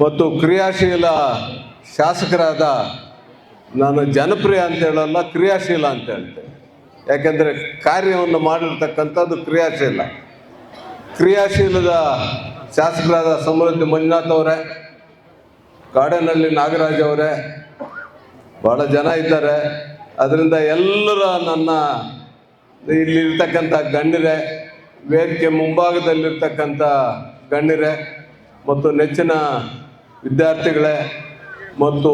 ಮತ್ತು ಕ್ರಿಯಾಶೀಲ ಶಾಸಕರಾದ ನಾನು ಜನಪ್ರಿಯ ಅಂತ ಹೇಳಲ್ಲ, ಕ್ರಿಯಾಶೀಲ ಅಂತ ಹೇಳ್ತೇನೆ. ಯಾಕೆಂದರೆ ಕಾರ್ಯವನ್ನು ಮಾಡಿರ್ತಕ್ಕಂಥದ್ದು ಕ್ರಿಯಾಶೀಲ. ಕ್ರಿಯಾಶೀಲದ ಶಾಸಕರಾದ ಸಮೃದ್ಧಿ ಮಂಜುನಾಥ್ ಅವರೇ, ಕಾಡನಹಳ್ಳಿ ನಾಗರಾಜ್ ಅವರೇ ಭಾಳ ಜನ ಇದ್ದಾರೆ. ಅದರಿಂದ ಎಲ್ಲರ ನನ್ನ ಇಲ್ಲಿರ್ತಕ್ಕಂಥ ಗಣ್ಯರೇ, ವೇದಿಕೆ ಮುಂಭಾಗದಲ್ಲಿರ್ತಕ್ಕಂಥ ಗಣ್ಯರೇ, ಮತ್ತು ನೆಚ್ಚಿನ ವಿದ್ಯಾರ್ಥಿಗಳೇ, ಮತ್ತು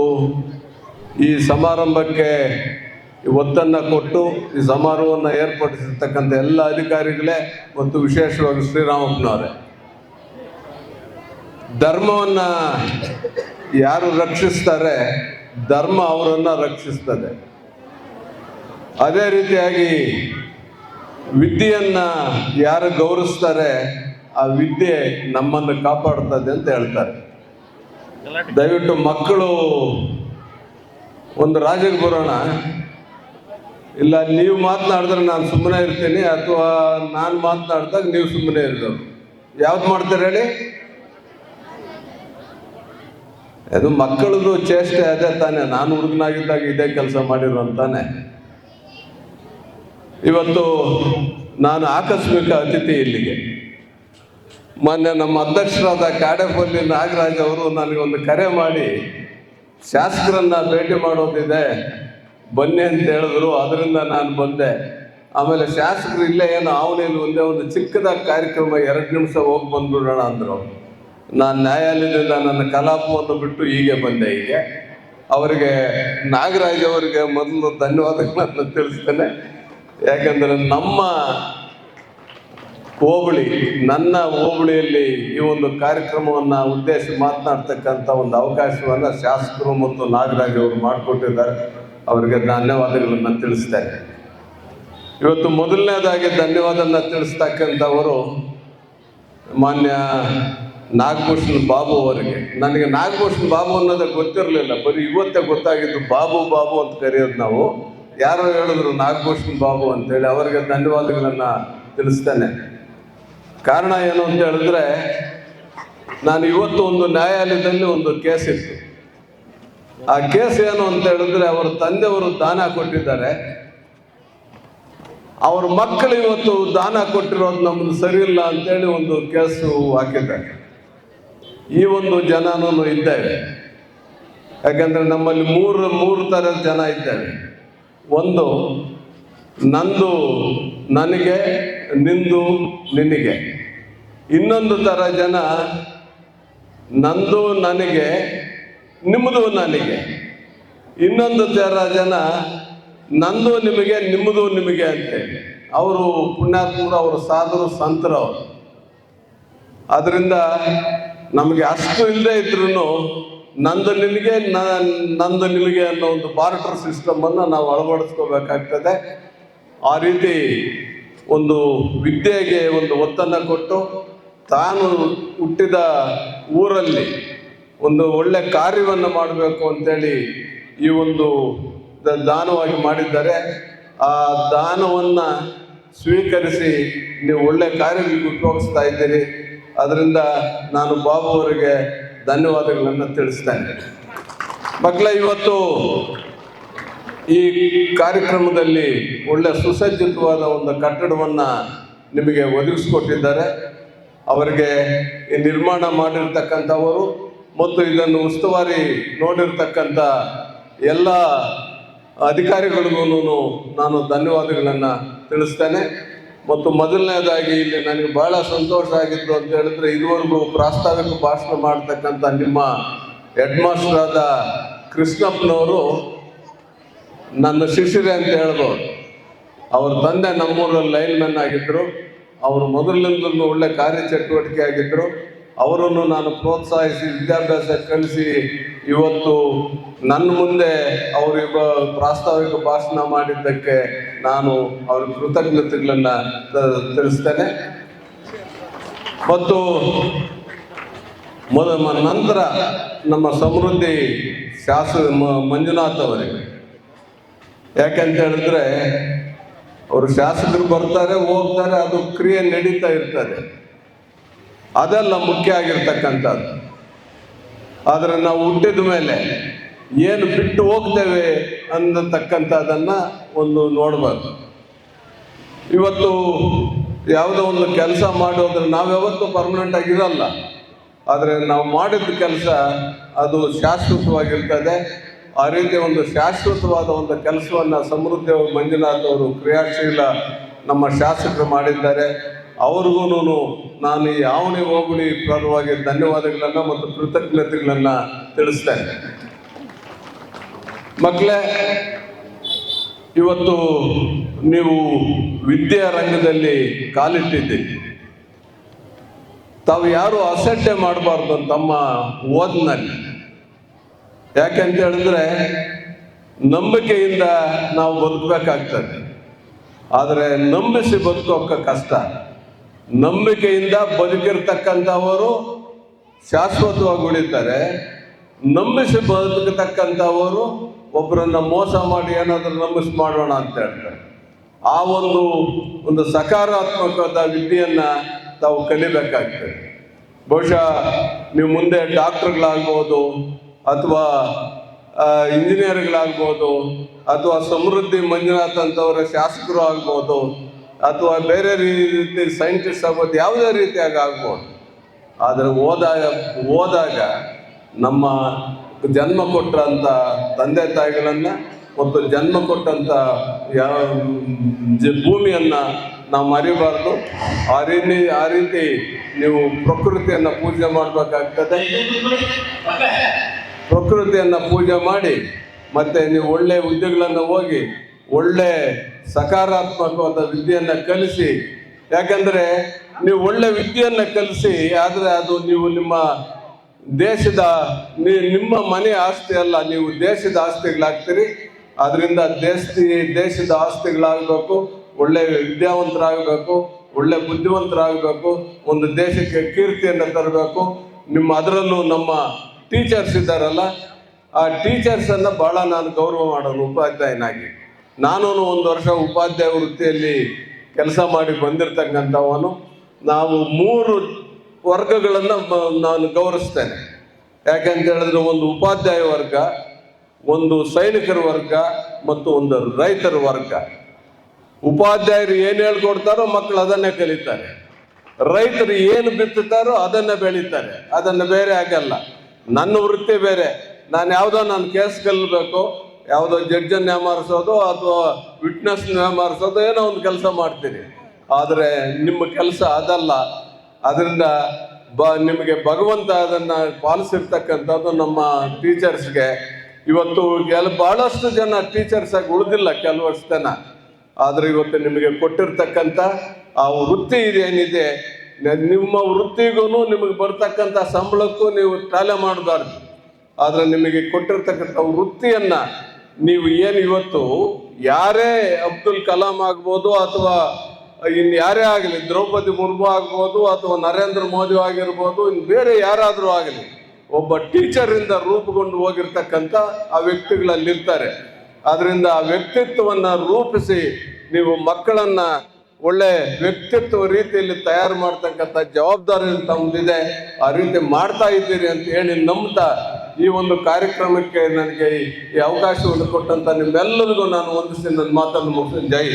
ಈ ಸಮಾರಂಭಕ್ಕೆ ಒತ್ತನ್ನು ಕೊಟ್ಟು ಈ ಸಮಾರೋಹವನ್ನು ಏರ್ಪಡಿಸಿರ್ತಕ್ಕಂಥ ಎಲ್ಲ ಅಧಿಕಾರಿಗಳೇ, ಮತ್ತು ವಿಶೇಷವಾಗಿ ಶ್ರೀರಾಮಪ್ಪನವರೇ. ಧರ್ಮವನ್ನು ಯಾರು ರಕ್ಷಿಸ್ತಾರೆ, ಧರ್ಮ ಅವರನ್ನು ರಕ್ಷಿಸ್ತದೆ. ಅದೇ ರೀತಿಯಾಗಿ ವಿದ್ಯೆಯನ್ನು ಯಾರು ಗೌರವಿಸ್ತಾರೆ, ಆ ವಿದ್ಯೆ ನಮ್ಮನ್ನು ಕಾಪಾಡ್ತದೆ ಅಂತ ಹೇಳ್ತಾರೆ. ದಯವಿಟ್ಟು ಮಕ್ಕಳು ಒಂದು ರಾಜ್ಯಕ್ಕೆ ಬರೋಣ. ಇಲ್ಲ, ನೀವು ಮಾತನಾಡಿದ್ರೆ ನಾನು ಸುಮ್ಮನೆ ಇರ್ತೀನಿ, ಅಥವಾ ನಾನು ಮಾತನಾಡಿದಾಗ ನೀವು ಸುಮ್ಮನೆ ಇರೋದು ಯಾವ್ದು ಮಾಡ್ತಾರೆ ಹೇಳಿ? ಅದು ಮಕ್ಕಳದು ಚೇಷ್ಟೆ ಅದೇ ತಾನೆ. ನಾನು ಹುಡುಗನಾಗಿದ್ದಾಗ ಇದೇ ಕೆಲಸ ಮಾಡಿರೋ ಅಂತಾನೆ ಇವತ್ತು ನಾನು ಆಕಸ್ಮಿಕ ಅತಿಥಿ ಇಲ್ಲಿಗೆ. ಮೊನ್ನೆ ನಮ್ಮ ಅಧ್ಯಕ್ಷರಾದ ಕಾಡೆಪಲ್ಲಿ ನಾಗರಾಜ್ ಅವರು ನನಗೊಂದು ಕರೆ ಮಾಡಿ, ಶಾಸಕರನ್ನ ಭೇಟಿ ಮಾಡೋದಿದೆ, ಬನ್ನಿ ಅಂತ ಹೇಳಿದ್ರು, ಅದರಿಂದ ನಾನು ಬಂದೆ. ಆಮೇಲೆ ಶಾಸಕರು ಇಲ್ಲೇ ಏನು ಅವನೇನು ಒಂದೇ ಒಂದು ಚಿಕ್ಕದಾಗಿ ಕಾರ್ಯಕ್ರಮ ಎರಡು ನಿಮಿಷ ಹೋಗಿ ಬಂದ್ಬಿಡೋಣ ಅಂದರು. ನಾನು ನ್ಯಾಯಾಲಯದಿಂದ ನನ್ನ ಕಲಾಪವನ್ನು ಬಿಟ್ಟು ಹೀಗೆ ಬಂದೆ ಹೀಗೆ. ಅವರಿಗೆ, ನಾಗರಾಜ್ ಅವರಿಗೆ ಮೊದಲು ಧನ್ಯವಾದಗಳನ್ನು ತಿಳಿಸ್ತೇನೆ. ಯಾಕೆಂದರೆ ನಮ್ಮ ಹೋಬಳಿ, ನನ್ನ ಹೋಬಳಿಯಲ್ಲಿ ಈ ಒಂದು ಕಾರ್ಯಕ್ರಮವನ್ನು ಉದ್ದೇಶಿಸಿ ಮಾತನಾಡ್ತಕ್ಕಂಥ ಒಂದು ಅವಕಾಶವನ್ನು ಶಾಸಕರು ಮತ್ತು ನಾಗರಾಜ್ ಅವರು ಮಾಡಿಕೊಟ್ಟಿದ್ದಾರೆ. ಅವರಿಗೆ ಧನ್ಯವಾದಗಳನ್ನು ತಿಳಿಸ್ತೇನೆ. ಇವತ್ತು ಮೊದಲನೇದಾಗಿ ಧನ್ಯವಾದನ ತಿಳಿಸ್ತಕ್ಕಂಥವರು ಮಾನ್ಯ ನಾಗಭೂಷಣ್ ಬಾಬು ಅವರಿಗೆ. ನನಗೆ ನಾಗಭೂಷಣ್ ಬಾಬು ಅನ್ನೋದು ಗೊತ್ತಿರಲಿಲ್ಲ. ಬರೀ ಇವತ್ತೇ ಗೊತ್ತಾಗಿದ್ದು ಬಾಬು ಬಾಬು ಅಂತ ಕರೆಯೋದು ನಾವು. ಯಾರೋ ಹೇಳಿದ್ರು ನಾಗಭೂಷಣ್ ಬಾಬು ಅಂತೇಳಿ. ಅವರಿಗೆ ಧನ್ಯವಾದಗಳನ್ನು ತಿಳಿಸ್ತೇನೆ. ಕಾರಣ ಏನು ಅಂತ ಹೇಳಿದ್ರೆ, ನಾನು ಇವತ್ತು ಒಂದು ನ್ಯಾಯಾಲಯದಲ್ಲಿ ಒಂದು ಕೇಸ್ ಇತ್ತು. ಆ ಕೇಸ್ ಏನು ಅಂತ ಹೇಳಿದ್ರೆ, ಅವರ ತಂದೆಯವರು ದಾನ ಕೊಟ್ಟಿದ್ದಾರೆ. ಅವ್ರ ಮಕ್ಕಳು ಇವತ್ತು ದಾನ ಕೊಟ್ಟಿರೋದು ನಮ್ಮದು ಸರಿ ಇಲ್ಲ ಅಂತೇಳಿ ಒಂದು ಕೇಸು ಹಾಕಿದ್ದಾರೆ. ಈ ಒಂದು ಜನನೂ ಇದ್ದೇವೆ ಯಾಕಂದ್ರೆ ನಮ್ಮಲ್ಲಿ ಮೂರು ಮೂರು ಥರದ ಜನ ಇದ್ದೇವೆ ಒಂದು, ನಂದು, ನನಗೆ ನಿಂದು ನಿನಗೆ. ಇನ್ನೊಂದು ಥರ ಜನ, ನಂದು ನನಗೆ, ನಿಮ್ಮದು ನನಗೆ. ಇನ್ನೊಂದು ಥರ ಜನ, ನಂದು ನಿಮಗೆ, ನಿಮ್ಮದು ನಿಮಗೆ ಅಂತೇಳಿ ಅವರು ಪುಣ್ಯಾತ್ಮರು, ಅವರು ಸಾಧರು, ಸಂತರು ಅವರು. ಅದರಿಂದ ನಮಗೆ ಅಷ್ಟು ಇಲ್ಲದೆ ಇದ್ರೂ ನಂದು ನಿಮಗೆ ನಂದು ನಿಮಗೆ ಅನ್ನೋ ಒಂದು ಬಾರ್ಟರ್ ಸಿಸ್ಟಮನ್ನು ನಾವು ಅಳವಡಿಸ್ಕೋಬೇಕಾಗ್ತದೆ. ಆ ರೀತಿ ಒಂದು ವಿದ್ಯೆಗೆ ಒಂದು ಒತ್ತನ್ನು ಕೊಟ್ಟು ತಾನು ಹುಟ್ಟಿದ ಊರಲ್ಲಿ ಒಂದು ಒಳ್ಳೆ ಕಾರ್ಯವನ್ನು ಮಾಡಬೇಕು ಅಂತೇಳಿ ಈ ಒಂದು ದಾನವಾಗಿ ಮಾಡಿದ್ದಾರೆ. ಆ ದಾನವನ್ನು ಸ್ವೀಕರಿಸಿ ನೀವು ಒಳ್ಳೆ ಕಾರ್ಯಗಳಿಗೆ ಉಪಯೋಗಿಸ್ತಾ ಇದ್ದೀರಿ. ಅದರಿಂದ ನಾನು ಬಾಬು ಅವರಿಗೆ ಧನ್ಯವಾದಗಳನ್ನು ತಿಳಿಸ್ತೇನೆ. ಮಕ್ಕಳ ಇವತ್ತು ಈ ಕಾರ್ಯಕ್ರಮದಲ್ಲಿ ಒಳ್ಳೆ ಸುಸಜ್ಜಿತವಾದ ಒಂದು ಕಟ್ಟಡವನ್ನು ನಿಮಗೆ ಒದಗಿಸ್ಕೊಟ್ಟಿದ್ದಾರೆ. ಅವರಿಗೆ ನಿರ್ಮಾಣ ಮಾಡಿರ್ತಕ್ಕಂಥವರು ಮತ್ತು ಇದನ್ನು ಉಸ್ತುವಾರಿ ನೋಡಿರ್ತಕ್ಕಂಥ ಎಲ್ಲ ಅಧಿಕಾರಿಗಳಿಗೂ ನಾನು ಧನ್ಯವಾದಗಳನ್ನು ತಿಳಿಸ್ತೇನೆ. ಮತ್ತು ಮೊದಲನೇದಾಗಿ ಇಲ್ಲಿ ನನಗೆ ಬಹಳ ಸಂತೋಷ ಆಗಿತ್ತು ಅಂತ ಹೇಳಿದ್ರೆ ಇದುವರೆಗೂ ಪ್ರಾಸ್ತಾವಿಕ ಭಾಷಣ ಮಾಡ್ತಕ್ಕಂಥ ನಿಮ್ಮ ಹೆಡ್ ಮಾಸ್ಟರ್ ಆದ ಕೃಷ್ಣಪ್ಪನವರು ನನ್ನ ಶಿಷ್ಯರೇ ಅಂತ ಹೇಳ್ಬೋದು. ಅವ್ರ ತಂದೆ ನಮ್ಮೂರಲ್ಲಿ ಲೈನ್ ಮ್ಯಾನ್ ಆಗಿದ್ರು. ಅವರು ಮೊದಲಿಂದಲೂ ಒಳ್ಳೆ ಕಾರ್ಯಚಟುವಟಿಕೆ ಆಗಿದ್ದರು ಅವರನ್ನು ನಾನು ಪ್ರೋತ್ಸಾಹಿಸಿ, ವಿದ್ಯಾಭ್ಯಾಸ ಕಲಿಸಿ ಇವತ್ತು ನನ್ನ ಮುಂದೆ ಅವರಿಗ ಪ್ರಾಸ್ತಾವಿಕ ಭಾಷಣ ಮಾಡಿದ್ದಕ್ಕೆ ನಾನು ಅವ್ರ ಕೃತಜ್ಞತೆಗಳನ್ನು ತಿಳಿಸ್ತೇನೆ. ಮತ್ತು ಮೊದ ನಂತರ ನಮ್ಮ ಸಮೃದ್ಧಿ ಶಾಸ ಮಂಜುನಾಥ್ ಅವರಿಗೆ. ಯಾಕಂತ ಹೇಳಿದ್ರೆ, ಅವರು ಶಾಸಕರು ಬರ್ತಾರೆ, ಹೋಗ್ತಾರೆ, ಅದು ಕ್ರಿಯೆ ನಡೀತಾ ಇರ್ತದೆ. ಅದೆಲ್ಲ ಮುಖ್ಯ ಆಗಿರ್ತಕ್ಕಂಥದ್ದು. ಆದರೆ ನಾವು ಹುಟ್ಟಿದ ಮೇಲೆ ಏನು ಬಿಟ್ಟು ಹೋಗ್ತೇವೆ ಅನ್ನತಕ್ಕಂಥದ್ದನ್ನ ಒಂದು ನೋಡಬಾರ್ದು. ಇವತ್ತು ಯಾವುದೋ ಒಂದು ಕೆಲಸ ಮಾಡೋದ್ರೆ ನಾವ್ಯಾವತ್ತೂ ಪರ್ಮನೆಂಟ್ ಆಗಿರಲ್ಲ ಆದರೆ ನಾವು ಮಾಡಿದ ಕೆಲಸ ಅದು ಶಾಶ್ವತವಾಗಿರ್ತದೆ. ಆ ರೀತಿ ಒಂದು ಶಾಶ್ವತವಾದ ಒಂದು ಕೆಲಸವನ್ನು ಸಮೃದ್ಧಿ ಮಂಜುನಾಥ್ ಅವರು ಕ್ರಿಯಾಶೀಲ ನಮ್ಮ ಶಾಸಕರು ಮಾಡಿದ್ದಾರೆ. ಅವ್ರಿಗೂ ನಾನು ಈ ಆವಣಿ ಹೋಬಳಿ ಪರವಾಗಿ ಧನ್ಯವಾದಗಳನ್ನು ಮತ್ತು ಕೃತಜ್ಞತೆಗಳನ್ನು ತಿಳಿಸ್ತೇನೆ. ಮಕ್ಕಳೇ ಇವತ್ತು ನೀವು ವಿದ್ಯೆಯ ರಂಗದಲ್ಲಿ ಕಾಲಿಟ್ಟಿದ್ದೀರಿ. ತಾವು ಯಾರು ಅಸಡ್ಡೆ ಮಾಡಬಾರ್ದು ತಮ್ಮ ಓದಿನಲ್ಲಿ. ಯಾಕೆಂತ ಹೇಳಿದ್ರೆ ನಂಬಿಕೆಯಿಂದ ನಾವು ಬದುಕಬೇಕಾಗ್ತದೆ. ಆದರೆ ನಂಬಿಸಿ ಬದುಕೋಕೆ ಕಷ್ಟ. ನಂಬಿಕೆಯಿಂದ ಬದುಕಿರ್ತಕ್ಕಂಥವರು ಶಾಶ್ವತವಾಗಿ ಉಳಿತಾರೆ. ನಂಬಿಸಿ ಬದುಕತಕ್ಕಂಥವರು ಒಬ್ಬರನ್ನ ಮೋಸ ಮಾಡಿ ಏನಾದರೂ ನಂಬಿಸಿ ಮಾಡೋಣ ಅಂತ ಹೇಳ್ತಾರೆ. ಆ ಒಂದು ಒಂದು ಸಕಾರಾತ್ಮಕವಾದ ವಿದ್ಯೆಯನ್ನ ತಾವು ಕಲಿಬೇಕಾಗ್ತದೆ. ಬಹುಶಃ ನೀವು ಮುಂದೆ ಡಾಕ್ಟರ್ಗಳಾಗ್ಬೋದು ಅಥವಾ ಇಂಜಿನಿಯರ್ಗಳಾಗ್ಬೋದು, ಅಥವಾ ಸಮೃದ್ಧಿ ಮಂಜುನಾಥ್ ಅಂತವರ ಶಾಸಕರು ಆಗ್ಬೋದು, ಅಥವಾ ಬೇರೆ ರೀತಿ ಸೈಂಟಿಸ್ಟ್ ಆಗ್ಬೋದು, ಯಾವುದೇ ರೀತಿಯಾಗಿ ಆಗ್ಬೋದು. ಆದರೆ ಓದಾಗ ಓದಾಗ ನಮ್ಮ ಜನ್ಮ ಕೊಟ್ಟಂಥ ತಂದೆ ತಾಯಿಗಳನ್ನು ಮತ್ತು ಜನ್ಮ ಕೊಟ್ಟಂಥ ಯಾವ ಭೂಮಿಯನ್ನು ನಾವು ಮರಿಬಾರ್ದು. ಆ ರೀತಿ ಆ ರೀತಿ ನೀವು ಪ್ರಕೃತಿಯನ್ನು ಪೂಜೆ ಮಾಡಬೇಕಾಗ್ತದೆ. ಪ್ರಕೃತಿಯನ್ನು ಪೂಜೆ ಮಾಡಿ, ಮತ್ತೆ ನೀವು ಒಳ್ಳೆ ಹುದ್ದೆಗಳನ್ನು ಹೋಗಿ, ಒಳ್ಳೆ ಸಕಾರಾತ್ಮಕವಾದ ವಿದ್ಯೆಯನ್ನು ಕಲಿಸಿ, ಯಾಕಂದ್ರೆ ನೀವು ಒಳ್ಳೆ ವಿದ್ಯೆಯನ್ನು ಕಲಿಸಿ, ಆದರೆ ಅದು ನೀವು ನಿಮ್ಮ ದೇಶದ ನಿಮ್ಮ ಮನೆ ಆಸ್ತಿ ಅಲ್ಲ, ನೀವು ದೇಶದ ಆಸ್ತಿಗಳಾಗ್ತೀರಿ. ಅದರಿಂದ ದೇಶ, ದೇಶದ ಆಸ್ತಿಗಳಾಗಬೇಕು, ಒಳ್ಳೆ ವಿದ್ಯಾವಂತರಾಗಬೇಕು, ಒಳ್ಳೆ ಬುದ್ಧಿವಂತರಾಗಬೇಕು, ಒಂದು ದೇಶಕ್ಕೆ ಕೀರ್ತಿಯನ್ನು ತರಬೇಕು. ನಿಮ್ಮ, ಅದರಲ್ಲೂ ನಮ್ಮ ಟೀಚರ್ಸ್ ಇದ್ದಾರಲ್ಲ, ಆ ಟೀಚರ್ಸನ್ನು ಭಾಳ ನಾನು ಗೌರವ ಮಾಡೋನು ಉಪಾಧ್ಯಾಯನಾಗಿ. ನಾನು ಒಂದು ವರ್ಷ ಉಪಾಧ್ಯಾಯ ವೃತ್ತಿಯಲ್ಲಿ ಕೆಲಸ ಮಾಡಿ ಬಂದಿರತಕ್ಕಂಥವನು. ನಾವು ಮೂರು ವರ್ಗಗಳನ್ನು ನಾನು ಗೌರವಿಸ್ತೇನೆ. ಯಾಕಂತ ಹೇಳಿದ್ರೆ ಒಂದು ಉಪಾಧ್ಯಾಯ ವರ್ಗ, ಒಂದು ಸೈನಿಕರ ವರ್ಗ ಮತ್ತು ಒಂದು ರೈತರ ವರ್ಗ. ಉಪಾಧ್ಯಾಯರು ಏನು ಹೇಳ್ಕೊಡ್ತಾರೋ ಮಕ್ಕಳು ಅದನ್ನೇ ಕಲಿತಾರೆ. ರೈತರು ಏನು ಬಿತ್ತುತ್ತಾರೋ ಅದನ್ನ ಬೆಳೀತಾರೆ. ಅದನ್ನು ಬೇರೆ ಆಗಲ್ಲ ನನ್ನ ವೃತ್ತಿ ಬೇರೆ. ನಾನು ಯಾವುದೋ ನಾನು ಕೇಸ್ ಗೆಲ್ಲಬೇಕು ಯಾವುದೋ ಜಡ್ಜನ್ನು ನೇಮಾರಿಸೋದು ಅಥವಾ ವಿಟ್ನೆಸ್ ನೇಮಾರಿಸೋದು ಏನೋ ಒಂದು ಕೆಲಸ ಮಾಡ್ತೀನಿ. ಆದರೆ ನಿಮ್ಮ ಕೆಲಸ ಅದಲ್ಲ. ಅದರಿಂದ ಬ, ನಿಮಗೆ ಭಗವಂತ ಅದನ್ನು ಪಾಲಿಸಿರ್ತಕ್ಕಂಥದ್ದು ನಮ್ಮ ಟೀಚರ್ಸ್ಗೆ. ಇವತ್ತು ಕೆಲ ಭಾಳಷ್ಟು ಜನ ಟೀಚರ್ಸ್ ಆಗಿ ಉಳಿದಿಲ್ಲ ಕೆಲವಷ್ಟು ಜನ ಆದರೆ ಇವತ್ತು ನಿಮಗೆ ಕೊಟ್ಟಿರ್ತಕ್ಕಂಥ ಆ ವೃತ್ತಿ ಇದೇನಿದೆ ನಿಮ್ಮ ವೃತ್ತಿಗೂ ನಿಮಗೆ ಬರ್ತಕ್ಕಂಥ ಸಂಬಳಕ್ಕೂ ನೀವು ಟಾಲೆ ಮಾಡಬಾರ್ದು. ಆದರೆ ನಿಮಗೆ ಕೊಟ್ಟಿರ್ತಕ್ಕಂಥ ವೃತ್ತಿಯನ್ನು ನೀವು ಏನು ಇವತ್ತು ಯಾರೇ ಅಬ್ದುಲ್ ಕಲಾಂ ಆಗ್ಬೋದು ಅಥವಾ ಇನ್ನು ಯಾರೇ ಆಗಲಿ, ದ್ರೌಪದಿ ಮುರ್ಮು ಆಗ್ಬೋದು ಅಥವಾ ನರೇಂದ್ರ ಮೋದಿ ಆಗಿರ್ಬೋದು ಇನ್ನು ಬೇರೆ ಯಾರಾದರೂ ಆಗಲಿ, ಒಬ್ಬ ಟೀಚರಿಂದ ರೂಪುಗೊಂಡು ಹೋಗಿರ್ತಕ್ಕಂಥ ಆ ವ್ಯಕ್ತಿಗಳಲ್ಲಿರ್ತಾರೆ. ಅದರಿಂದ ಆ ವ್ಯಕ್ತಿತ್ವವನ್ನು ರೂಪಿಸಿ ನೀವು ಮಕ್ಕಳನ್ನ ಒಳ್ಳೆ ವ್ಯಕ್ತಿತ್ವ ರೀತಿಯಲ್ಲಿ ತಯಾರು ಮಾಡ್ತಕ್ಕಂಥ ಜವಾಬ್ದಾರಿ ತಮ್ಮದಿದೆ, ಆ ರೀತಿ ಮಾಡ್ತಾ ಇದ್ದೀರಿ ಅಂತ ಹೇಳಿ ನಂಬ್ತಾ ಈ ಒಂದು ಕಾರ್ಯಕ್ರಮಕ್ಕೆ ನನಗೆ ಈ ಅವಕಾಶವನ್ನು ಕೊಟ್ಟಂತ ನಿಮ್ಮೆಲ್ಲರಿಗೂ ನಾನು ವಂದಿಸಿ ನನ್ನ ಮಾತನ್ನು ಮುಗಿಸ್ತೀನಿ ಜೈ.